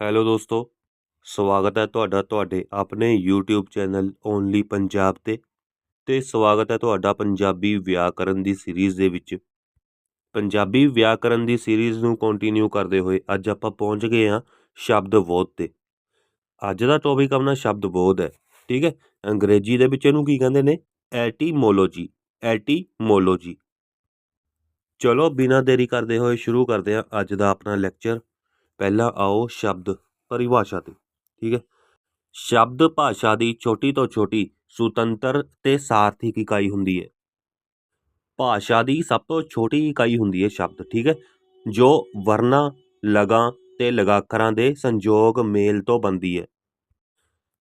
Hello ਦੋਸਤੋ, ਸਵਾਗਤ ਹੈ ਤੁਹਾਡਾ ਤੁਹਾਡੇ ਆਪਣੇ YouTube ਚੈਨਲ ਓਨਲੀ ਪੰਜਾਬ ਤੇ ਤੇ ਸਵਾਗਤ ਹੈ ਤੁਹਾਡਾ ਪੰਜਾਬੀ ਵਿਆਕਰਨ ਦੀ ਸੀਰੀਜ਼ ਦੇ ਵਿੱਚ। ਪੰਜਾਬੀ ਵਿਆਕਰਨ ਦੀ ਸੀਰੀਜ਼ ਨੂੰ ਕੰਟੀਨਿਊ ਕਰਦੇ ਹੋਏ ਅੱਜ ਆਪਾਂ ਪਹੁੰਚ ਗਏ ਹਾਂ ਸ਼ਬਦ ਬੋਧ ਤੇ। ਅੱਜ ਦਾ ਟੌਪਿਕ ਆਪਣਾ ਸ਼ਬਦ ਬੋਧ ਹੈ, ਠੀਕ ਹੈ? ਅੰਗਰੇਜ਼ੀ ਦੇ ਵਿੱਚ ਇਹਨੂੰ ਕੀ ਕਹਿੰਦੇ ਨੇ? ਐਟੀਮੋਲੋਜੀ ਐਟੀਮੋਲੋਜੀ ਚਲੋ ਬਿਨਾਂ ਦੇਰੀ ਕਰਦੇ ਹੋਏ ਸ਼ੁਰੂ ਕਰਦੇ ਹਾਂ ਅੱਜ ਦਾ ਆਪਣਾ ਲੈਕਚਰ ਪਹਿਲਾਂ ਆਓ ਸ਼ਬਦ ਪਰਿਭਾਸ਼ਾ ਤੇ, ਠੀਕ ਹੈ? ਸ਼ਬਦ ਭਾਸ਼ਾ ਦੀ ਛੋਟੀ ਤੋਂ ਛੋਟੀ ਸੁਤੰਤਰ ਤੇ ਸਾਰਥਿਕ ਇਕਾਈ ਹੁੰਦੀ ਹੈ। ਭਾਸ਼ਾ ਦੀ ਸਭ ਤੋਂ ਛੋਟੀ ਇਕਾਈ ਹੁੰਦੀ ਹੈ ਸ਼ਬਦ, ਠੀਕ ਹੈ? ਜੋ ਵਰਨਾ ਲਗਾਂ ਤੇ ਲਗਾਖਰਾਂ ਦੇ ਸੰਯੋਗ ਮੇਲ ਤੋਂ ਬਣਦੀ ਹੈ।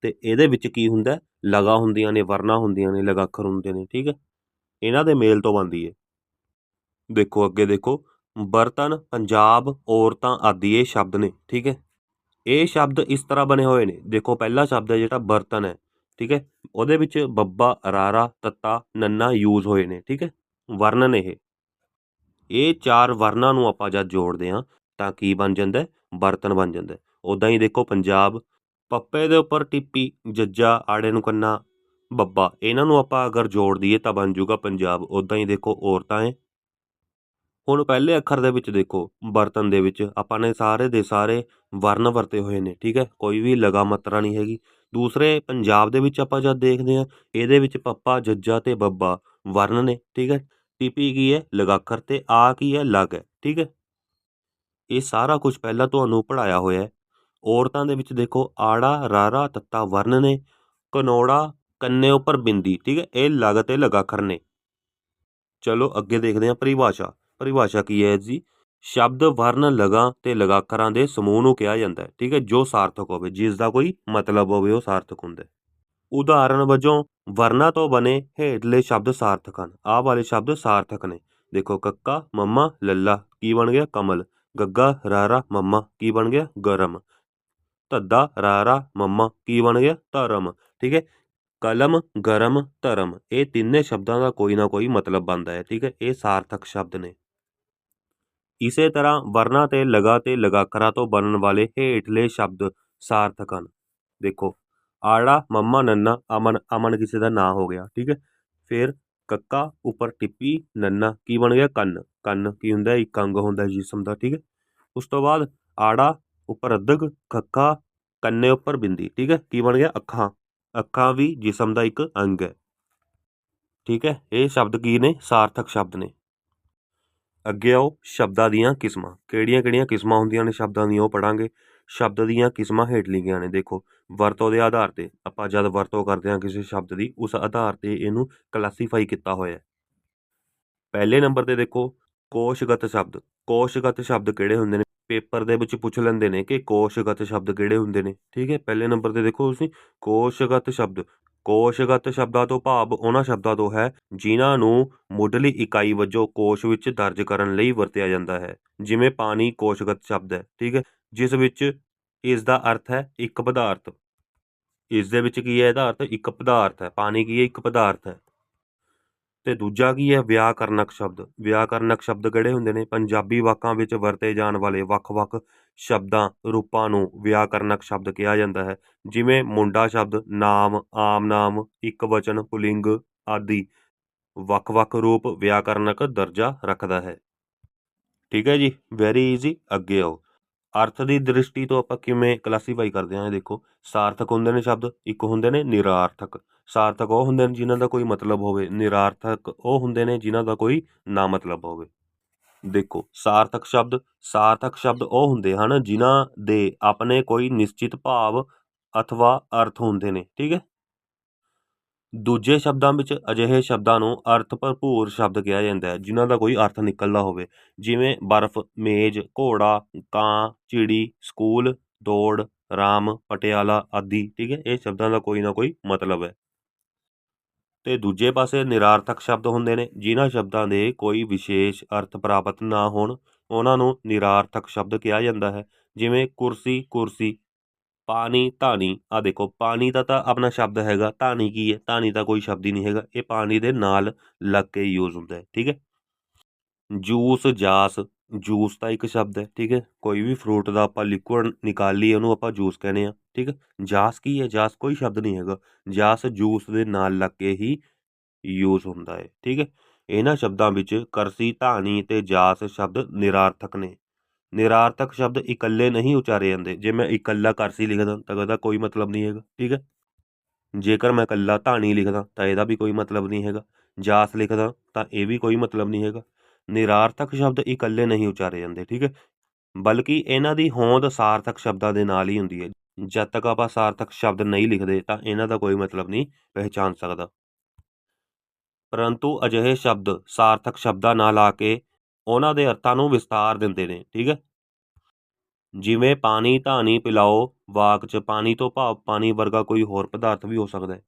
ਤੇ ਇਹਦੇ ਵਿੱਚ ਕੀ ਹੁੰਦਾ ਹੈ? ਲਗਾ ਹੁੰਦੀਆਂ ਨੇ ਵਰਨਾ ਹੁੰਦੀਆਂ ਨੇ ਲਗਾਖਰ ਹੁੰਦੇ ਨੇ, ਠੀਕ ਹੈ? ਇਹਨਾਂ ਦੇ ਮੇਲ ਤੋਂ ਬਣਦੀ ਹੈ। ਦੇਖੋ, ਅੱਗੇ ਦੇਖੋ। ਬਰਤਨ, ਪੰਜਾਬ, ਔਰਤਾਂ ਆਦਿ, ਇਹ ਸ਼ਬਦ ਨੇ, ਠੀਕ ਹੈ? ਇਹ ਸ਼ਬਦ ਇਸ ਤਰ੍ਹਾਂ ਬਣੇ ਹੋਏ ਨੇ, ਦੇਖੋ ਪਹਿਲਾ ਸ਼ਬਦ ਹੈ ਜਿਹੜਾ ਬਰਤਨ ਹੈ, ਠੀਕ ਹੈ? ਉਹਦੇ ਵਿੱਚ ਬੱਬਾ, ਰਾਰਾ, ਤੱਤਾ, ਨੰਨਾ ਯੂਜ਼ ਹੋਏ ਨੇ, ਠੀਕ ਹੈ? ਵਰਣਨ ਇਹ। ਇਹ ਚਾਰ ਵਰਨਾਂ ਨੂੰ ਆਪਾਂ ਜਦ ਜੋੜਦੇ ਹਾਂ, ਤਾਂ ਕੀ ਬਣ ਜਾਂਦਾ ਬਰਤਨ ਬਣ ਜਾਂਦਾ ਹੈ। ਉਦਾਂ ਹੀ ਦੇਖੋ ਪੰਜਾਬ, ਪੱਪੇ ਦੇ ਉੱਪਰ ਟਿੱਪੀ, ਜੱਜਾ, ਆੜੇ ਨੂੰ ਕੰਨਾ, ਬੱਬਾ, ਇਹਨਾਂ ਨੂੰ ਆਪਾਂ ਅਗਰ ਜੋੜ ਦਈਏ ਤਾਂ ਬਣ ਜਾਊਗਾ ਪੰਜਾਬ। ਉਦਾਂ ਹੀ ਦੇਖੋ ਔਰਤਾਂ ਹੈ ਹੁਣ ਪਹਿਲੇ ਅੱਖਰ ਦੇ ਵਿੱਚ ਦੇਖੋ, ਬਰਤਨ ਦੇ ਵਿੱਚ ਆਪਾਂ ਨੇ ਸਾਰੇ ਦੇ ਸਾਰੇ ਵਰਨ ਵਰਤੇ ਹੋਏ ਨੇ, ਠੀਕ ਹੈ? ਕੋਈ ਵੀ ਲਗਾ ਮਾਤਰਾ ਨਹੀਂ ਹੈਗੀ। ਦੂਸਰੇ ਪੰਜਾਬ ਦੇ ਵਿੱਚ ਆਪਾਂ ਜਦ ਦੇਖਦੇ ਹਾਂ, ਇਹਦੇ ਵਿੱਚ ਪੱਪਾ, ਜੱਜਾ ਤੇ ਬੱਬਾ ਵਰਨ ਨੇ, ਠੀਕ ਹੈ? ਟਿਪੀ ਕੀ ਹੈ? ਲਗਾਖਰ ਤੇ ਆ ਕੀ ਹੈ? ਲਗ ਹੈ, ਠੀਕ ਹੈ? ਇਹ ਸਾਰਾ ਕੁਝ ਪਹਿਲਾਂ ਤੁਹਾਨੂੰ ਪੜਾਇਆ ਹੋਇਆ ਹੈ। ਔਰਤਾਂ ਦੇ ਵਿੱਚ ਦੇਖੋ, ਆੜਾ, ਰਾਰਾ, ਤੱਤਾ ਵਰਨ ਨੇ, ਕਨੋੜਾ, ਕੰਨੇ ਉੱਪਰ ਬਿੰਦੀ, ਠੀਕ ਹੈ? ਇਹ ਲਗ ਤੇ ਲਗਾਖਰ ਨੇ। ਚਲੋ ਅੱਗੇ ਦੇਖਦੇ ਹਾਂ ਪਰਿਭਾਸ਼ਾ। ਪਰਿਭਾਸ਼ਾ ਕੀ ਹੈ ਜੀ ਸ਼ਬਦ ਵਰਨ ਲਗਾ ਤੇ ਲਗਾਖਰਾਂ ਦੇ ਸਮੂਹ ਨੂੰ ਕਿਹਾ ਜਾਂਦਾ ਹੈ, ਠੀਕ ਹੈ, ਜੋ ਸਾਰਥਕ ਹੋਵੇ ਜਿਸ ਦਾ ਕੋਈ ਮਤਲਬ ਹੋਵੇ ਉਹ ਸਾਰਥਕ ਹੁੰਦਾ ਹੈ। ਉਦਾਹਰਨ ਵਜੋਂ ਵਰਨਾ ਤੋਂ ਬਣੇ ਹੇਠਲੇ ਸ਼ਬਦ ਸਾਰਥਕ ਹਨ, ਆਹ ਵਾਲੇ ਸ਼ਬਦ ਸਾਰਥਕ ਨੇ। ਦੇਖੋ, ਕੱਕਾ, ਮੰਮਾ, ਲੱਲਾ, ਕੀ ਬਣ ਗਿਆ? ਕਮਲ, ਗੱਗਾ, ਰਾਰਾ, ਮੰਮਾ, ਕੀ ਬਣ ਗਿਆ? ਗਰਮ। ਧੱਦਾ, ਰਾਰਾ, ਮੰਮਾ, ਕੀ ਬਣ ਗਿਆ? ਧਰਮ, ਠੀਕ ਹੈ। ਕਲਮ, ਗਰਮ, ਧਰਮ, ਇਹ ਤਿੰਨੇ ਸ਼ਬਦਾਂ ਦਾ ਕੋਈ ਨਾ ਕੋਈ ਮਤਲਬ ਬਣਦਾ ਹੈ, ਠੀਕ ਹੈ, ਇਹ ਸਾਰਥਕ ਸ਼ਬਦ ਨੇ। ਇਸੇ ਤਰ੍ਹਾਂ ਵਰਨਾ ਤੇ ਲਗਾ ਤੇ ਲਗਾਖਰਾਂ ਤੋਂ ਬਣਨ ਵਾਲੇ ਹੇਠਲੇ ਸ਼ਬਦ ਸਾਰਥਕ ਹਨ। ਦੇਖੋ, ਆੜਾ, ਮੰਮਾ, ਨੰਨਾ, ਅਮਨ ਅਮਨ ਕਿਸੇ ਦਾ ਨਾਂ ਹੋ ਗਿਆ, ਠੀਕ ਹੈ? ਫਿਰ ਕੱਕਾ, ਉੱਪਰ ਟਿੱਪੀ, ਨੰਨਾ, ਕੀ ਬਣ ਗਿਆ? ਕੰਨ। ਕੰਨ ਕੀ ਹੁੰਦਾ? ਇੱਕ ਅੰਗ ਹੁੰਦਾ ਜਿਸਮ ਦਾ, ਠੀਕ ਹੈ? ਉਸ ਤੋਂ ਬਾਅਦ ਆੜਾ, ਉੱਪਰ ਅੱਧਕ ਖੱਖਾ ਕੰਨੇ ਉੱਪਰ ਬਿੰਦੀ, ਠੀਕ ਹੈ? ਕੀ ਬਣ ਗਿਆ? ਅੱਖਾਂ। ਅੱਖਾਂ ਵੀ ਜਿਸਮ ਦਾ ਇੱਕ ਅੰਗ ਹੈ। ਠੀਕ ਹੈ? ਇਹ ਸ਼ਬਦ ਕੀ ਨੇ? ਸਾਰਥਕ ਸ਼ਬਦ ਨੇ। ਅੱਗੇ ਆਓ ਸ਼ਬਦਾਂ ਦੀਆਂ ਕਿਸਮਾਂ। ਕਿਹੜੀਆਂ ਕਿਹੜੀਆਂ ਕਿਸਮਾਂ ਹੁੰਦੀਆਂ ਨੇ ਸ਼ਬਦਾਂ ਦੀਆਂ ਉਹ ਪੜਾਂਗੇ। ਸ਼ਬਦ ਦੀਆਂ ਕਿਸਮਾਂ ਹੇਠ ਲਿਖੀਆਂ ਨੇ, ਦੇਖੋ, ਵਰਤੋਂ ਦੇ ਆਧਾਰ ਤੇ। ਆਪਾਂ ਜਦ ਵਰਤੋਂ ਕਰਦੇ ਹਾਂ ਕਿਸੇ ਸ਼ਬਦ ਦੀ, ਉਸ ਆਧਾਰ ਤੇ ਇਹਨੂੰ ਕਲਾਸੀਫਾਈ ਕੀਤਾ ਹੋਇਆ ਹੈ। ਪਹਿਲੇ ਨੰਬਰ ਤੇ ਦੇਖੋ, ਕੋਸ਼ਗਤ ਸ਼ਬਦ। ਕੋਸ਼ਗਤ ਸ਼ਬਦ ਕਿਹੜੇ ਹੁੰਦੇ ਨੇ? ਪੇਪਰ ਦੇ ਵਿੱਚ ਪੁੱਛ ਲੈਂਦੇ ਨੇ ਕਿ ਕੋਸ਼ਗਤ ਸ਼ਬਦ ਕਿਹੜੇ ਹੁੰਦੇ ਨੇ। ਠੀਕ ਹੈ, ਪਹਿਲੇ ਨੰਬਰ ਤੇ ਦੇਖੋ ਤੁਸੀਂ, ਕੋਸ਼ਗਤ ਸ਼ਬਦ। ਕੋਸ਼ਗਤ ਸ਼ਬਦਾਂ ਤੋਂ ਭਾਵ ਉਹਨਾਂ ਸ਼ਬਦਾਂ ਤੋਂ ਹੈ, ਜਿਨ੍ਹਾਂ ਨੂੰ ਮੁੱਢਲੀ ਇਕਾਈ ਵਜੋਂ ਕੋਸ਼ ਵਿੱਚ ਦਰਜ ਕਰਨ ਲਈ ਵਰਤਿਆ ਜਾਂਦਾ ਹੈ। ਜਿਵੇਂ ਪਾਣੀ ਕੋਸ਼ਗਤ ਸ਼ਬਦ ਹੈ, ਠੀਕ ਹੈ, ਜਿਸ ਵਿੱਚ ਇਸ ਦਾ ਅਰਥ ਹੈ ਇੱਕ ਪਦਾਰਥ। ਇਸ ਦੇ ਵਿੱਚ ਕੀ ਹੈ, ਇਹਦਾ ਅਰਥ ਇੱਕ ਪਦਾਰਥ ਹੈ, ਪਾਣੀ ਕੀ ਹੈ, ਇੱਕ ਪਦਾਰਥ ਹੈ। ਅਤੇ ਦੂਜਾ ਕੀ ਹੈ? ਵਿਆਕਰਨਕ ਸ਼ਬਦ। ਵਿਆਕਰਨਕ ਸ਼ਬਦ ਕਿਹੜੇ ਹੁੰਦੇ ਨੇ? ਪੰਜਾਬੀ ਵਾਕਾਂ ਵਿੱਚ ਵਰਤੇ ਜਾਣ ਵਾਲੇ ਵੱਖ-ਵੱਖ ਸ਼ਬਦਾਂ, ਰੂਪਾਂ ਨੂੰ ਵਿਆਕਰਨਕ ਸ਼ਬਦ ਕਿਹਾ ਜਾਂਦਾ ਹੈ। ਜਿਵੇਂ ਮੁੰਡਾ ਸ਼ਬਦ, ਨਾਮ, ਆਮ ਨਾਮ, ਇੱਕ ਵਚਨ, ਪੁਲਿੰਗ ਆਦਿ। ਵੱਖ-ਵੱਖ ਰੂਪ ਵਿਆਕਰਨਕ ਦਰਜਾ ਰੱਖਦਾ ਹੈ। ਠੀਕ ਹੈ ਜੀ? ਵੈਰੀ ਈਜ਼ੀ ਅੱਗੇ ਆਓ। ਅਰਥ ਦੀ ਦ੍ਰਿਸ਼ਟੀ ਤੋਂ ਆਪਾਂ ਕਿਵੇਂ ਕਲਾਸੀਫਾਈ ਕਰਦੇ ਹਾਂ ਇਹ ਦੇਖੋ, ਸਾਰਥਕ ਹੁੰਦੇ ਨੇ ਸ਼ਬਦ, ਇੱਕ ਹੁੰਦੇ ਨੇ ਨਿਰਾਰਥਕ। ਸਾਰਥਕ ਉਹ ਹੁੰਦੇ ਨੇ ਜਿਨ੍ਹਾਂ ਦਾ ਕੋਈ ਮਤਲਬ ਹੋਵੇ, ਨਿਰਾਰਥਕ ਉਹ ਹੁੰਦੇ ਨੇ ਜਿਨ੍ਹਾਂ ਦਾ ਕੋਈ ਨਾ ਮਤਲਬ ਹੋਵੇ। ਦੇਖੋ, ਸਾਰਥਕ ਸ਼ਬਦ ਸਾਰਥਕ ਸ਼ਬਦ ਉਹ ਹੁੰਦੇ ਹਨ ਜਿਨ੍ਹਾਂ ਦੇ ਆਪਣੇ ਕੋਈ ਨਿਸ਼ਚਿਤ ਭਾਵ ਅਥਵਾ ਅਰਥ ਹੁੰਦੇ ਨੇ, ਠੀਕ ਹੈ? ਦੂਜੇ ਸ਼ਬਦਾਂ ਵਿੱਚ ਅਜਿਹੇ ਸ਼ਬਦਾਂ ਨੂੰ ਅਰਥ ਭਰਪੂਰ ਸ਼ਬਦ ਕਿਹਾ ਜਾਂਦਾ ਹੈ, ਜਿਨ੍ਹਾਂ ਦਾ ਕੋਈ ਅਰਥ ਨਿਕਲਦਾ ਹੋਵੇ। ਜਿਵੇਂ ਬਰਫ਼, ਮੇਜ਼, ਘੋੜਾ, ਕਾਂ, ਚਿੜੀ, ਸਕੂਲ, ਦੌੜ, ਰਾਮ, ਪਟਿਆਲਾ ਆਦਿ, ਠੀਕ ਹੈ? ਇਹ ਸ਼ਬਦਾਂ ਦਾ ਕੋਈ ਨਾ ਕੋਈ ਮਤਲਬ ਹੈ। ਤੇ ਦੂਜੇ ਪਾਸੇ ਨਿਰਾਰਥਕ ਸ਼ਬਦ ਹੁੰਦੇ ਨੇ, ਜਿਨ੍ਹਾਂ ਸ਼ਬਦਾਂ ਦੇ ਕੋਈ ਵਿਸ਼ੇਸ਼ ਅਰਥ ਪ੍ਰਾਪਤ ਨਾ ਹੋਣ, ਉਹਨਾਂ ਨੂੰ ਨਿਰਾਰਥਕ ਸ਼ਬਦ ਕਿਹਾ ਜਾਂਦਾ ਹੈ। ਜਿਵੇਂ ਕੁਰਸੀ ਕੁਰਸੀ ਪਾਣੀ ਧਾਨੀ ਆ ਦੇਖੋ, ਪਾਣੀ ਦਾ ਤਾਂ ਆਪਣਾ ਸ਼ਬਦ ਹੈਗਾ ਧਾਨੀ ਕੀ ਹੈ? ਧਾਨੀ ਤਾਂ ਕੋਈ ਸ਼ਬਦ ਹੀ ਨਹੀਂ ਹੈਗਾ, ਇਹ ਪਾਣੀ ਦੇ ਨਾਲ ਲੱਗ ਕੇ ਯੂਜ਼ ਹੁੰਦਾ ਹੈ, ਠੀਕ ਹੈ? ਜੂਸ, ਜਾਸ, ਜੂਸ ਦਾ ਇੱਕ ਸ਼ਬਦ ਹੈ, ਠੀਕ ਹੈ? ਕੋਈ ਵੀ ਫਰੂਟ ਦਾ ਆਪਾਂ ਲਿਕੁਇਡ ਨਿਕਾਲ ਲਈਏ, ਉਹਨੂੰ ਆਪਾਂ ਜੂਸ ਕਹਿੰਦੇ ਆ ਠੀਕ ਹੈ? ਜਾਸ ਕੀ ਹੈ? ਜਾਸ ਕੋਈ ਸ਼ਬਦ ਨਹੀਂ ਹੈਗਾ, ਜਾਸ ਜੂਸ ਦੇ ਨਾਲ ਲੱਗ ਕੇ ਹੀ ਯੂਜ਼ ਹੁੰਦਾ ਹੈ, ਠੀਕ ਹੈ? ਇਹਨਾਂ ਸ਼ਬਦਾਂ ਵਿੱਚ ਕਰਸੀ ਧਾਨੀ ਤੇ ਜਾਸ ਸ਼ਬਦ ਨਿਰਾਰਥਕ ਨੇ। ਨਿਰਾਰਥਕ ਸ਼ਬਦ ਇਕੱਲੇ ਨਹੀਂ ਉਚਾਰੇ ਜਾਂਦੇ। ਜੇ ਮੈਂ ਇਕੱਲਾ ਕਰਸੀ ਲਿਖਦਾ, ਤਾਂ ਇਹਦਾ ਕੋਈ ਮਤਲਬ ਨਹੀਂ ਹੈਗਾ, ਠੀਕ ਹੈ? ਜੇਕਰ ਮੈਂ ਇਕੱਲਾ ਧਾਣੀ ਲਿਖਦਾ, ਤਾਂ ਇਹਦਾ ਵੀ ਕੋਈ ਮਤਲਬ ਨਹੀਂ ਹੈਗਾ। ਜਾਸ ਲਿਖਦਾ, ਤਾਂ ਇਹ ਵੀ ਕੋਈ ਮਤਲਬ ਨਹੀਂ ਹੈਗਾ। ਨਿਰਾਰਥਕ ਸ਼ਬਦ ਇਕੱਲੇ ਨਹੀਂ ਉਚਾਰੇ ਜਾਂਦੇ, ਠੀਕ ਹੈ? ਬਲਕਿ ਇਹਨਾਂ ਦੀ ਹੋਂਦ ਸਾਰਥਕ ਸ਼ਬਦਾਂ ਦੇ ਨਾਲ ਹੀ ਹੁੰਦੀ ਹੈ। ਜਦ ਤੱਕ ਆਪਾਂ ਸਾਰਥਕ ਸ਼ਬਦ ਨਹੀਂ ਲਿਖਦੇ, ਤਾਂ ਇਹਨਾਂ ਦਾ ਕੋਈ ਮਤਲਬ ਨਹੀਂ ਪਹਿਚਾਨ ਸਕਦਾ। ਪਰੰਤੂ ਅਜਿਹੇ ਸ਼ਬਦ ਸਾਰਥਕ ਸ਼ਬਦਾਂ ਨਾਲ ਆ ਕੇ ਉਹਨਾਂ ਦੇ ਅਰਥਾਂ ਨੂੰ ਵਿਸਤਾਰ ਦਿੰਦੇ ਨੇ, ਠੀਕ ਹੈ? ਜਿਵੇਂ ਪਾਣੀ ਧਾਣੀ ਪਿਲਾਓ, ਵਾਕ 'ਚ ਪਾਣੀ ਤੋਂ ਭਾਵ ਪਾਣੀ ਵਰਗਾ ਕੋਈ ਹੋਰ ਪਦਾਰਥ ਵੀ ਹੋ ਸਕਦਾ ਹੈ।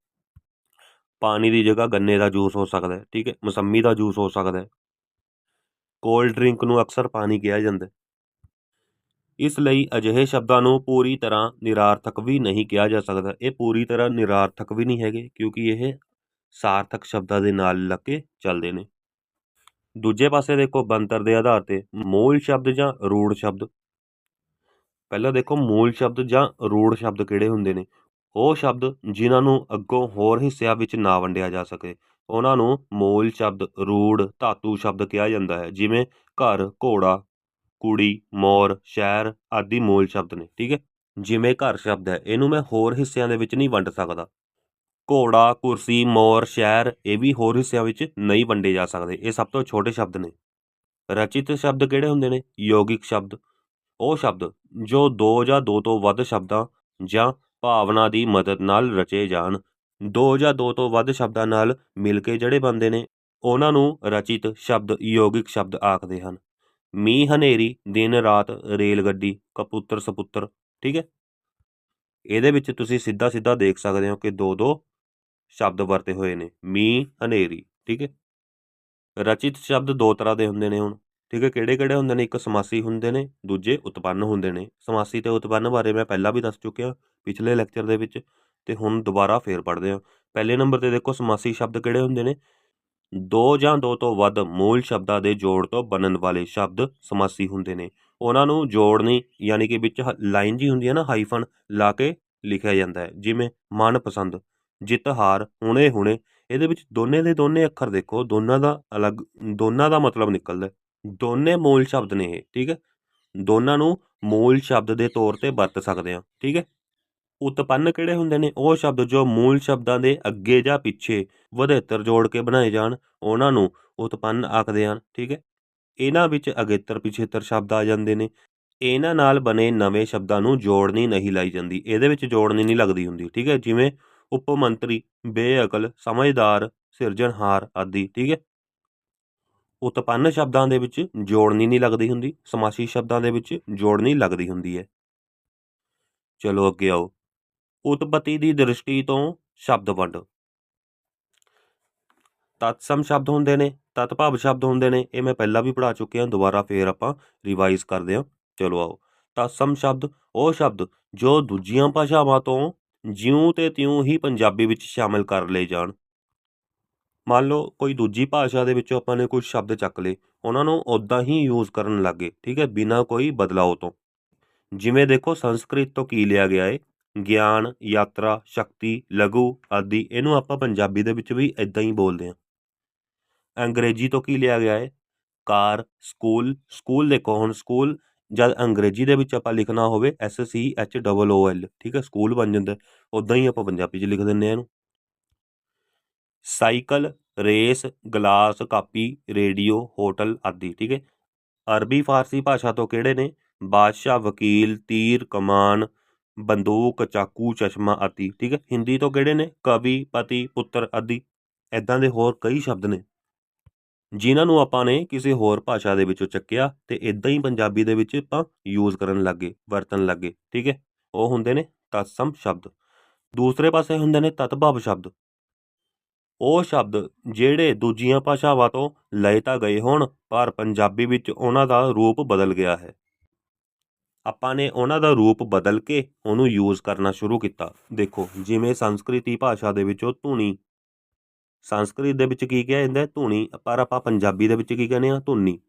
ਪਾਣੀ ਦੀ ਜਗ੍ਹਾ ਗੰਨੇ ਦਾ ਜੂਸ ਹੋ ਸਕਦਾ ਹੈ, ਠੀਕ ਹੈ? ਮਸੰਮੀ ਦਾ ਜੂਸ ਹੋ ਸਕਦਾ ਹੈ। ਕੋਲਡ ਡਰਿੰਕ ਨੂੰ ਅਕਸਰ ਪਾਣੀ ਕਿਹਾ ਜਾਂਦਾ ਇਸ ਲਈ ਅਜਿਹੇ ਸ਼ਬਦਾਂ ਨੂੰ ਪੂਰੀ ਤਰ੍ਹਾਂ ਨਿਰਾਰਥਕ ਵੀ ਨਹੀਂ ਕਿਹਾ ਜਾ ਸਕਦਾ। ਇਹ ਪੂਰੀ ਤਰ੍ਹਾਂ ਨਿਰਾਰਥਕ ਵੀ ਨਹੀਂ ਹੈਗੇ, ਕਿਉਂਕਿ ਇਹ ਸਾਰਥਕ ਸ਼ਬਦਾਂ ਦੇ ਨਾਲ ਲੱਗ ਕੇ ਚੱਲਦੇ ਨੇ। ਦੂਜੇ ਪਾਸੇ ਦੇਖੋ ਬਣਤਰ ਦੇ ਆਧਾਰ ਤੇ ਮੂਲ ਸ਼ਬਦ ਜਾਂ ਰੂੜ ਸ਼ਬਦ। ਪਹਿਲਾਂ ਦੇਖੋ ਮੂਲ ਸ਼ਬਦ ਜਾਂ ਰੂੜ ਸ਼ਬਦ ਕਿਹੜੇ ਹੁੰਦੇ ਨੇ? ਉਹ ਸ਼ਬਦ ਜਿਨ੍ਹਾਂ ਨੂੰ ਅੱਗੋਂ ਹੋਰ ਹਿੱਸਿਆਂ ਵਿੱਚ ਨਾ ਵੰਡਿਆ ਜਾ ਸਕੇ। ਉਹਨਾਂ ਨੂੰ ਮੂਲ ਸ਼ਬਦ, ਰੂੜ, ਧਾਤੂ ਸ਼ਬਦ ਕਿਹਾ ਜਾਂਦਾ ਹੈ। ਜਿਵੇਂ ਘਰ, ਘੋੜਾ, ਕੁੜੀ, ਮੋਰ, ਸ਼ਹਿਰ ਆਦਿ ਮੂਲ ਸ਼ਬਦ ਨੇ, ਠੀਕ ਹੈ? ਜਿਵੇਂ ਘਰ ਸ਼ਬਦ ਹੈ, ਇਹਨੂੰ ਮੈਂ ਹੋਰ ਹਿੱਸਿਆਂ ਦੇ ਵਿੱਚ ਨਹੀਂ ਵੰਡ ਸਕਦਾ। ਘੋੜਾ, ਕੁਰਸੀ, ਮੋਰ, ਸ਼ਹਿਰ, ਇਹ ਵੀ ਹੋਰ ਹਿੱਸਿਆਂ ਵਿੱਚ ਨਹੀਂ ਵੰਡੇ ਜਾ ਸਕਦੇ। ਇਹ ਸਭ ਤੋਂ ਛੋਟੇ ਸ਼ਬਦ ਨੇ। ਰਚਿਤ ਸ਼ਬਦ ਕਿਹੜੇ ਹੁੰਦੇ ਨੇ? ਯੋਗਿਕ ਸ਼ਬਦ। ਉਹ ਸ਼ਬਦ ਜੋ ਦੋ ਜਾਂ ਦੋ ਤੋਂ ਵੱਧ ਸ਼ਬਦਾਂ ਜਾਂ ਭਾਵਨਾ ਦੀ ਮਦਦ ਨਾਲ ਰਚੇ ਜਾਣ। ਦੋ ਜਾਂ ਦੋ ਤੋਂ ਵੱਧ ਸ਼ਬਦਾਂ ਨਾਲ ਮਿਲ ਕੇ ਜਿਹੜੇ ਬੰਦੇ ਨੇ, ਉਹਨਾਂ ਨੂੰ ਰਚਿਤ ਸ਼ਬਦ, ਯੋਗਿਕ ਸ਼ਬਦ ਆਖਦੇ ਹਨ। ਮੀਂਹ ਹਨੇਰੀ, ਦਿਨ ਰਾਤ ਰੇਲ ਗੱਡੀ, ਕਪੂਤਰ ਸਪੁੱਤਰ, ਠੀਕ ਹੈ? ਇਹਦੇ ਵਿੱਚ ਤੁਸੀਂ ਸਿੱਧਾ ਸਿੱਧਾ ਦੇਖ ਸਕਦੇ ਹੋ ਕਿ ਦੋ ਦੋ ਸ਼ਬਦ ਵਰਤੇ ਹੋਏ ਨੇ, ਮੀਂਹ, ਹਨੇਰੀ, ਠੀਕ ਹੈ? ਰਚਿਤ ਸ਼ਬਦ ਦੋ ਤਰ੍ਹਾਂ ਦੇ ਹੁੰਦੇ ਨੇ ਹੁਣ, ਠੀਕ ਹੈ? ਕਿਹੜੇ ਕਿਹੜੇ ਹੁੰਦੇ ਨੇ? ਇੱਕ ਸਮਾਸੀ ਹੁੰਦੇ ਨੇ, ਦੂਜੇ ਉਤਪੰਨ ਹੁੰਦੇ ਨੇ। ਸਮਾਸੀ ਤੇ ਉਤਪੰਨ ਬਾਰੇ ਮੈਂ ਪਹਿਲਾਂ ਵੀ ਦੱਸ ਚੁੱਕਿਆ ਪਿਛਲੇ ਲੈਕਚਰ ਦੇ ਵਿੱਚ ਤੇ ਹੁਣ ਦੁਬਾਰਾ ਫੇਰ ਪੜ੍ਹਦੇ ਹਾਂ। ਪਹਿਲੇ ਨੰਬਰ ਤੇ ਦੇਖੋ ਸਮਾਸੀ ਸ਼ਬਦ ਕਿਹੜੇ ਹੁੰਦੇ ਨੇ? ਦੋ ਜਾਂ ਦੋ ਤੋਂ ਵੱਧ ਮੂਲ ਸ਼ਬਦਾਂ ਦੇ ਜੋੜ ਤੋਂ ਬਣਨ ਵਾਲੇ ਸ਼ਬਦ ਸਮਾਸੀ ਹੁੰਦੇ ਨੇ। ਉਹਨਾਂ ਨੂੰ ਜੋੜਨੀ ਯਾਨੀ ਕਿ ਵਿੱਚ ਲਾਈਨ ਜੀ ਹੁੰਦੀ ਹੈ ਨਾ, ਹਾਈਫਨ ਲਾ ਕੇ ਲਿਖਿਆ ਜਾਂਦਾ ਹੈ, ਜਿਵੇਂ ਮਨਪਸੰਦ। ਜਿੱਤ ਹਾਰ ਹੁਣੇ ਹੁਣੇ, ਇਹਦੇ ਵਿੱਚ ਦੋਨੇ ਦੇ ਦੋਨੇ ਅੱਖਰ ਦੇਖੋ, ਦੋਨਾਂ ਦਾ ਅਲੱਗ, ਦੋਨਾਂ ਦਾ ਮਤਲਬ ਨਿਕਲਦਾ। ਦੋਨੇ ਮੂਲ ਸ਼ਬਦ ਨੇ ਇਹ, ਠੀਕ ਹੈ? ਦੋਨਾਂ ਨੂੰ ਮੂਲ ਸ਼ਬਦ ਦੇ ਤੌਰ ਤੇ ਵਰਤ ਸਕਦੇ ਹਾਂ, ਠੀਕ ਹੈ? ਉਤਪੰਨ ਕਿਹੜੇ ਹੁੰਦੇ ਨੇ? ਉਹ ਸ਼ਬਦ ਜੋ ਮੂਲ ਸ਼ਬਦਾਂ ਦੇ ਅੱਗੇ ਜਾਂ ਪਿੱਛੇ ਵਧੇਤਰ ਜੋੜ ਕੇ ਬਣਾਏ ਜਾਣ, ਉਹਨਾਂ ਨੂੰ ਉਤਪੰਨ ਆਖਦੇ ਹਨ, ਠੀਕ ਹੈ? ਇਹਨਾਂ ਵਿੱਚ ਅਗੇਤਰ, ਪਿਛੇਤਰ ਸ਼ਬਦ ਆ ਜਾਂਦੇ ਨੇ। ਇਹਨਾਂ ਨਾਲ ਬਣੇ ਨਵੇਂ ਸ਼ਬਦਾਂ ਨੂੰ ਜੋੜਨੀ ਨਹੀਂ ਲਾਈ ਜਾਂਦੀ। ਇਹਦੇ ਵਿੱਚ ਜੋੜਨੀ ਨਹੀਂ ਲੱਗਦੀ ਹੁੰਦੀ, ਠੀਕ ਹੈ? ਜਿਵੇਂ ਉਪ ਮੰਤਰੀ ਬੇਅਕਲ, ਸਮਝਦਾਰ, ਸਿਰਜਣਹਾਰ ਆਦਿ, ਠੀਕ ਹੈ? ਉਤਪੰਨ ਸ਼ਬਦਾਂ ਦੇ ਵਿੱਚ ਜੋੜਨੀ ਨਹੀਂ ਲੱਗਦੀ ਹੁੰਦੀ, ਸਮਾਸੀ ਸ਼ਬਦਾਂ ਦੇ ਵਿੱਚ ਜੋੜਨੀ ਲੱਗਦੀ ਹੁੰਦੀ ਹੈ। ਚਲੋ ਅੱਗੇ ਆਓ। ਉਤਪਤੀ ਦੀ ਦ੍ਰਿਸ਼ਟੀ ਤੋਂ ਸ਼ਬਦ ਵੰਡ ਤਤਸਮ ਸ਼ਬਦ ਹੁੰਦੇ ਨੇ, ਤਤਭਾਵ ਸ਼ਬਦ ਹੁੰਦੇ ਨੇ, ਇਹ ਮੈਂ ਪਹਿਲਾਂ ਵੀ ਪੜ੍ਹਾ ਚੁੱਕਿਆ, ਦੁਬਾਰਾ ਫੇਰ ਆਪਾਂ ਰਿਵਾਈਜ਼ ਕਰਦੇ ਹਾਂ। ਚਲੋ ਆਓ। ਤਤਸਮ ਸ਼ਬਦ, ਉਹ ਸ਼ਬਦ ਜੋ ਦੂਜੀਆਂ ਭਾਸ਼ਾਵਾਂ ਤੋਂ ਜਿਉਂ ਤੇ ਤਿਉਂ ਹੀ ਪੰਜਾਬੀ ਵਿੱਚ ਸ਼ਾਮਿਲ ਕਰ ਲਏ ਜਾਣ। ਮੰਨ ਲਓ ਕੋਈ ਦੂਜੀ ਭਾਸ਼ਾ ਦੇ ਵਿੱਚੋਂ ਆਪਾਂ ਨੇ ਕੁਝ ਸ਼ਬਦ ਚੱਕ ਲਏ, ਉਹਨਾਂ ਨੂੰ ਉਦਾਂ ਹੀ ਯੂਜ਼ ਕਰਨ ਲੱਗੇ, ਠੀਕ ਹੈ, ਬਿਨਾਂ ਕੋਈ ਬਦਲਾਅ ਤੋਂ। ਜਿਵੇਂ ਦੇਖੋ ਸੰਸਕ੍ਰਿਤ ਤੋਂ ਕੀ ਲਿਆ ਗਿਆ ਏ? ਗਿਆਨ, ਯਾਤਰਾ, ਸ਼ਕਤੀ, ਲਘੂ ਆਦਿ, ਇਹਨੂੰ ਆਪਾਂ ਪੰਜਾਬੀ ਦੇ ਵਿੱਚ ਵੀ ਇਦਾਂ ਹੀ ਬੋਲਦੇ ਹਾਂ। ਅੰਗਰੇਜ਼ੀ ਤੋਂ ਕੀ ਲਿਆ ਗਿਆ ਏ? ਕਾਰ, ਸਕੂਲ ਸਕੂਲ ਦੇਖੋ ਹੁਣ ਸਕੂਲ ਜਦ ਅੰਗਰੇਜ਼ੀ ਦੇ ਵਿੱਚ ਆਪਾਂ ਲਿਖਣਾ ਹੋਵੇ S C H double O L, ਠੀਕ ਹੈ, ਸਕੂਲ ਬਣ ਜਾਂਦਾ ਉਦਾਂ ਹੀ ਆਪਾਂ ਪੰਜਾਬੀ 'ਚ ਲਿਖ ਦਿੰਦੇ ਆ ਇਹਨੂੰ। Cycle, race, glass, copy, radio, hotel ਆਦਿ, ਠੀਕ ਹੈ। ਅਰਬੀ ਫਾਰਸੀ ਭਾਸ਼ਾ ਤੋਂ ਕਿਹੜੇ ਨੇ? ਬਾਦਸ਼ਾਹ, ਵਕੀਲ, ਤੀਰ, ਕਮਾਨ, ਬੰਦੂਕ, ਚਾਕੂ, ਚਸ਼ਮਾ ਆਦਿ, ਠੀਕ ਹੈ। ਹਿੰਦੀ ਤੋਂ ਕਿਹੜੇ ਨੇ? ਕਵੀ, ਪਤੀ, ਪੁੱਤਰ ਆਦਿ। ਐਦਾਂ ਦੇ ਹੋਰ ਕਈ ਸ਼ਬਦ ਨੇ। ਜਿਨ੍ਹਾਂ ਨੂੰ ਆਪਾਂ ਨੇ ਕਿਸੇ ਹੋਰ ਭਾਸ਼ਾ ਦੇ ਵਿੱਚੋਂ ਚੱਕਿਆ ਤੇ ਇਦਾਂ ਹੀ ਪੰਜਾਬੀ ਦੇ ਵਿੱਚ ਆਪਾਂ ਯੂਜ਼ ਕਰਨ ਲੱਗੇ, ਵਰਤਣ ਲੱਗੇ, ਠੀਕ ਹੈ? ਉਹ ਹੁੰਦੇ ਨੇ ਤਤਸਮ ਸ਼ਬਦ। ਦੂਸਰੇ ਪਾਸੇ ਹੁੰਦੇ ਨੇ ਤਤਭਵ ਸ਼ਬਦ। ਉਹ ਸ਼ਬਦ ਜਿਹੜੇ ਦੂਜੀਆਂ ਭਾਸ਼ਾਵਾਂ ਤੋਂ ਲਏ ਤਾਂ ਗਏ ਹੋਣ, ਪਰ ਪੰਜਾਬੀ ਵਿੱਚ ਉਹਨਾਂ ਦਾ ਰੂਪ ਬਦਲ ਗਿਆ ਹੈ। ਆਪਾਂ ਨੇ ਉਹਨਾਂ ਦਾ ਰੂਪ ਬਦਲ ਕੇ ਉਹਨੂੰ ਯੂਜ਼ ਕਰਨਾ ਸ਼ੁਰੂ ਕੀਤਾ। ਦੇਖੋ, ਜਿਵੇਂ ਸੰਸਕ੍ਰਿਤੀ ਭਾਸ਼ਾ ਦੇ ਵਿੱਚੋਂ ਧੁਨੀ ਸੰਸਕ੍ਰਿਤ ਦੇ ਵਿੱਚ ਕੀ ਕਿਹਾ ਜਾਂਦਾ ਧੂਣੀ ਪਰ ਆਪਾਂ ਪੰਜਾਬੀ ਦੇ ਵਿੱਚ ਕੀ ਕਹਿੰਦੇ ਆ ਧੁੰਨੀ।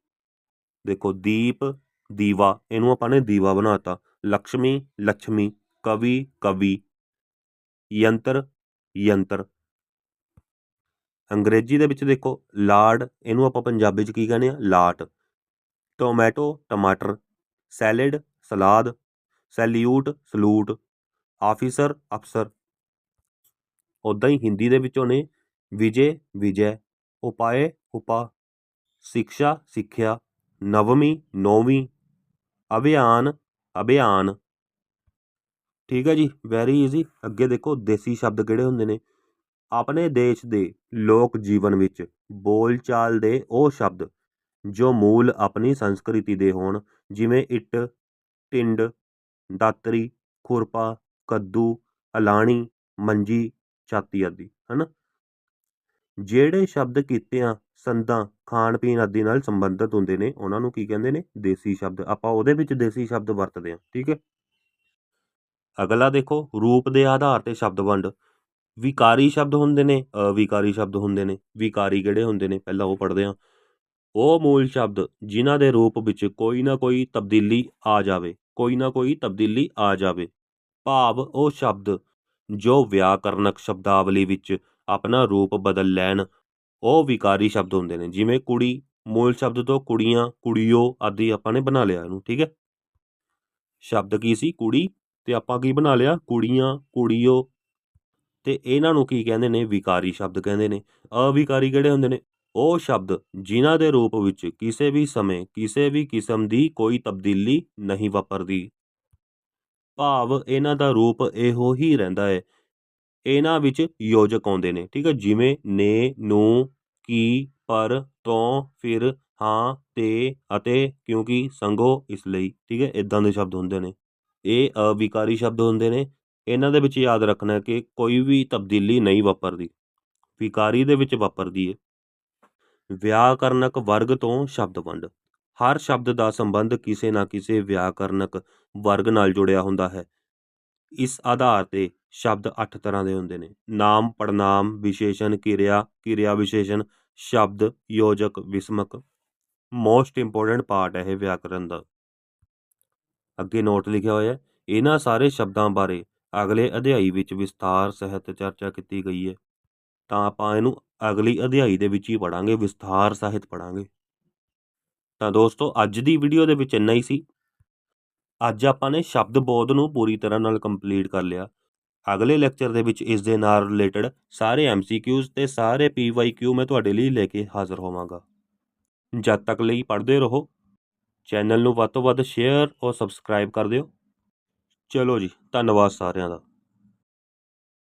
ਦੇਖੋ, ਦੀਪ, ਦੀਵਾ, ਇਹਨੂੰ ਆਪਾਂ ਨੇ ਦੀਵਾ ਬਣਾਤਾ। ਲక్ష్ਮੀ ਲక్ష్ਮੀ ਕਵੀ ਕਵੀ, ਯੰਤਰ ਯੰਤਰ। ਅੰਗਰੇਜ਼ੀ ਦੇ ਵਿੱਚ ਦੇਖੋ ਲਾਰਡ ਇਹਨੂੰ ਆਪਾਂ ਪੰਜਾਬੀ ਚ ਕੀ ਕਹਿੰਦੇ ਆ ਲਾਟ। ਟੋਮੈਟੋ, ਟਮਾਟਰ। ਸੈਲਡ, ਸਲਾਦ। ਸੈਲਿਊਟ, ਸਲੂਟ। ਆਫੀਸਰ, ਅਫਸਰ। ਉਦਾਂ ਹੀ ਹਿੰਦੀ ਦੇ ਵਿੱਚੋਂ ਨੇ ਵਿਜੇ, ਵਿਜੈ, ਉਪਾਏ, ਉਪਾ, ਸਿਕਸ਼ਾ, ਸਿੱਖਿਆ ਨਵਵੀਂ ਨੌਵੀਂ, ਅਭਿਆਨ ਅਭਿਆਨ। ਠੀਕ ਹੈ ਜੀ ਵੈਰੀ ਈਜ਼ੀ ਅੱਗੇ ਦੇਖੋ, ਦੇਸੀ ਸ਼ਬਦ ਕਿਹੜੇ ਹੁੰਦੇ ਨੇ? ਆਪਣੇ ਦੇਸ਼ ਦੇ ਲੋਕ ਜੀਵਨ ਵਿੱਚ ਬੋਲਚਾਲ ਦੇ ਉਹ ਸ਼ਬਦ ਜੋ ਮੂਲ ਆਪਣੀ ਸੰਸਕ੍ਰਿਤੀ ਦੇ ਹੋਣ, ਜਿਵੇਂ ਇੱਟ, ਟਿੰਡ, ਦਾਤਰੀ, ਖੁਰਪਾ, ਕੱਦੂ, ਅਲਾਣੀ, ਮੰਜੀ, ਛਾਤੀ ਆਦਿ ਹੈ ਨਾ ਜਿਹੜੇ ਸ਼ਬਦ ਕਿੱਤਿਆਂ ਸੰਦਾਂ, ਖਾਣ ਪੀਣ ਆਦਿ ਨਾਲ ਸੰਬੰਧਿਤ ਹੁੰਦੇ ਨੇ, ਉਹਨਾਂ ਨੂੰ ਕੀ ਕਹਿੰਦੇ ਨੇ? ਦੇਸੀ ਸ਼ਬਦ। ਆਪਾਂ ਉਹਦੇ ਵਿੱਚ ਦੇਸੀ ਸ਼ਬਦ ਵਰਤਦੇ ਹਾਂ, ਠੀਕ ਹੈ? ਅਗਲਾ ਦੇਖੋ, ਰੂਪ ਦੇ ਆਧਾਰ ਤੇ ਸ਼ਬਦ ਵੰਡ। ਵਿਕਾਰੀ ਸ਼ਬਦ ਹੁੰਦੇ ਨੇ, ਅਵਿਕਾਰੀ ਸ਼ਬਦ ਹੁੰਦੇ ਨੇ। ਵਿਕਾਰੀ ਕਿਹੜੇ ਹੁੰਦੇ ਨੇ? ਪਹਿਲਾਂ ਉਹ ਪੜ੍ਹਦੇ ਹਾਂ। ਉਹ ਮੂਲ ਸ਼ਬਦ, ਜਿਨ੍ਹਾਂ ਦੇ ਰੂਪ ਵਿੱਚ ਕੋਈ ਨਾ ਕੋਈ ਤਬਦੀਲੀ ਆ ਜਾਵੇ, ਕੋਈ ਨਾ ਕੋਈ ਤਬਦੀਲੀ ਆ ਜਾਵੇ। ਭਾਵ ਉਹ ਸ਼ਬਦ, ਜੋ ਵਿਆਕਰਨਕ ਸ਼ਬਦਾਵਲੀ ਵਿੱਚ ਆਪਣਾ ਰੂਪ ਬਦਲ ਲੈਣ, ਉਹ ਵਿਕਾਰੀ ਸ਼ਬਦ ਹੁੰਦੇ ਨੇ, ਜਿਵੇਂ ਕੁੜੀ, ਮੂਲ ਸ਼ਬਦ ਤੋਂ ਕੁੜੀਆਂ, ਕੁੜੀਓ ਆਦਿ ਆਪਾਂ ਨੇ ਬਣਾ ਲਿਆ ਇਹਨੂੰ, ਠੀਕ ਹੈ? ਸ਼ਬਦ ਕੀ ਸੀ? ਕੁੜੀ, ਤੇ ਆਪਾਂ ਕੀ ਬਣਾ ਲਿਆ? ਕੁੜੀਆਂ, ਕੁੜੀਓ, ਤੇ ਇਹਨਾਂ ਨੂੰ ਕੀ ਕਹਿੰਦੇ ਨੇ? ਵਿਕਾਰੀ ਸ਼ਬਦ ਕਹਿੰਦੇ ਨੇ। ਅਵਿਕਾਰੀ ਕਿਹੜੇ ਹੁੰਦੇ ਨੇ? ਉਹ ਸ਼ਬਦ ਜਿਨ੍ਹਾਂ ਦੇ ਰੂਪ ਵਿੱਚ ਕਿਸੇ ਵੀ ਸਮੇਂ, ਕਿਸੇ ਵੀ ਕਿਸਮ ਦੀ ਕੋਈ ਤਬਦੀਲੀ ਨਹੀਂ ਵਾਪਰਦੀ। ਭਾਵ ਇਹਨਾਂ ਦਾ ਰੂਪ ਇਹੋ ਹੀ ਰਹਿੰਦਾ ਹੈ ਇਹਨਾਂ ਵਿੱਚ ਯੋਜਕ ਆਉਂਦੇ ਨੇ, ਠੀਕ ਹੈ, ਜਿਵੇਂ ਨੇ, ਨੂੰ, ਕੀ, ਪਰ, ਤੋਂ, ਫਿਰ, ਹਾਂ, ਤੇ ਅਤੇ ਕਿਉਂਕਿ ਸੰਗੋ ਇਸ ਲਈ, ਠੀਕ ਹੈ ਇਦਾਂ ਦੇ ਸ਼ਬਦ ਹੁੰਦੇ ਨੇ। ਇਹ ਅਵਿਕਾਰੀ ਸ਼ਬਦ ਹੁੰਦੇ ਨੇ। ਇਹਨਾਂ ਦੇ ਵਿੱਚ ਯਾਦ ਰੱਖਣਾ ਕਿ ਕੋਈ ਵੀ ਤਬਦੀਲੀ ਨਹੀਂ ਵਾਪਰਦੀ। ਵਿਕਾਰੀ ਦੇ ਵਿੱਚ ਵਾਪਰਦੀ ਹੈ ਵਿਆਕਰਨਕ ਵਰਗ ਤੋਂ ਸ਼ਬਦ ਵੰਡ ਹਰ ਸ਼ਬਦ ਦਾ ਸੰਬੰਧ ਕਿਸੇ ਨਾ ਕਿਸੇ ਵਿਆਕਰਨਕ ਵਰਗ ਨਾਲ ਜੁੜਿਆ ਹੁੰਦਾ ਹੈ। ਇਸ ਆਧਾਰ ਤੇ ਸ਼ਬਦ 8 ਤਰ੍ਹਾਂ ਦੇ ਹੁੰਦੇ ਨੇ। ਨਾਮ ਪੜਨਾਮ ਵਿਸ਼ੇਸ਼ਣ, ਕਿਰਿਆ ਕਿਰਿਆ ਵਿਸ਼ੇਸ਼ਣ ਸ਼ਬਦ, ਯੋਜਕ, ਵਿਸਮਕ। ਮੋਸਟ ਇੰਪੋਰਟੈਂਟ ਪਾਰਟ ਹੈ ਇਹ ਵਿਆਕਰਨ ਦਾ। ਅੱਗੇ ਨੋਟ ਲਿਖਿਆ ਹੋਇਆ ਹੈ, ਇਹਨਾਂ ਸਾਰੇ ਸ਼ਬਦਾਂ ਬਾਰੇ ਅਗਲੇ ਅਧਿਆਈ ਵਿੱਚ ਵਿਸਥਾਰ, ਸਹਿਤ ਚਰਚਾ ਕੀਤੀ ਗਈ ਹੈ। ਤਾਂ ਆਪਾਂ ਇਹਨੂੰ ਅਗਲੀ ਅਧਿਆਈ ਦੇ ਵਿੱਚ ਹੀ ਪੜਾਂਗੇ ਵਿਸਥਾਰ ਸਹਿਤ ਪੜਾਂਗੇ ਤਾਂ ਦੋਸਤੋ, ਅੱਜ ਦੀ ਵੀਡੀਓ ਦੇ ਵਿੱਚ ਇੰਨਾ ਹੀ ਸੀ। ਅੱਜ ਆਪਾਂ ਨੇ ਸ਼ਬਦ ਬੋਧ ਨੂੰ ਪੂਰੀ ਤਰ੍ਹਾਂ ਨਾਲ ਕੰਪਲੀਟ ਕਰ ਲਿਆ। ਅਗਲੇ ਲੈਕਚਰ ਦੇ ਵਿੱਚ ਇਸ ਦੇ ਨਾਲ ਰਿਲੇਟਡ ਸਾਰੇ ਐਮਸੀਕਿਊਜ਼ ਤੇ ਸਾਰੇ ਪੀਵਾਈਕਿਊ ਮੈਂ ਤੁਹਾਡੇ ਲਈ ਲੈ ਕੇ ਹਾਜ਼ਰ ਹੋਵਾਂਗਾ। ਜਦ ਤੱਕ ਲਈ ਪੜ੍ਹਦੇ ਰਹੋ। ਚੈਨਲ ਨੂੰ ਵੱਧ ਤੋਂ ਵੱਧ ਸ਼ੇਅਰ ਔਰ ਸਬਸਕ੍ਰਾਈਬ ਕਰ ਦਿਓ। ਚਲੋ ਜੀ, ਧੰਨਵਾਦ ਸਾਰਿਆਂ ਦਾ।